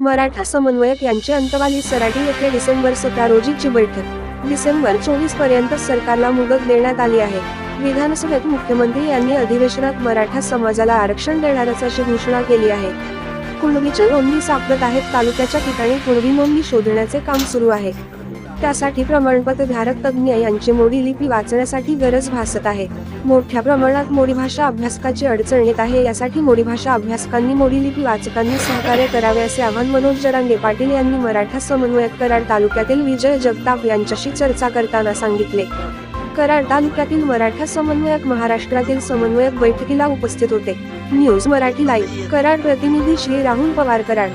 मराठा समन्वयक यांची अंतवाली सराटी येथे डिसेंबर सतरा रोजीची बैठक. डिसेंबर चोवीसपर्यंत सरकारला मुदत देण्यात आली आहे. विधानसभेत मुख्यमंत्री यांनी अधिवेशनात मराठा समाजाला आरक्षण देणारच अशी घोषणा केली आहे. कुणबीच्या नोंदी सापडत आहेत तालुक्याच्या ठिकाणी कुणबी नोंदी शोधण्याचे काम सुरू आहे. त्यासाठी प्रमाणपत्र धारक तज्ज्ञ यांची मोडी लिपी वाचण्यासाठी गरज भासत आहे. मोठ्या प्रमाणात मोडी भाषा अभ्यासकाची अडचण येत आहे यासाठी मोडी भाषा अभ्यासकांनी मोडी लिपी वाचकांनी सहकार्य करावे असे आवाहन मनोज जरांगे पाटील यांनी मराठा समन्वयक कराड तालुक्यातील विजय जगताप यांच्याशी चर्चा करताना सांगितले. कराड तालुक्यातील मराठा समन्वयक महाराष्ट्रातील समन्वयक बैठकीला उपस्थित होते. न्यूज मराठी लाईव्ह कराड प्रतिनिधी श्री राहुल पवार कराड.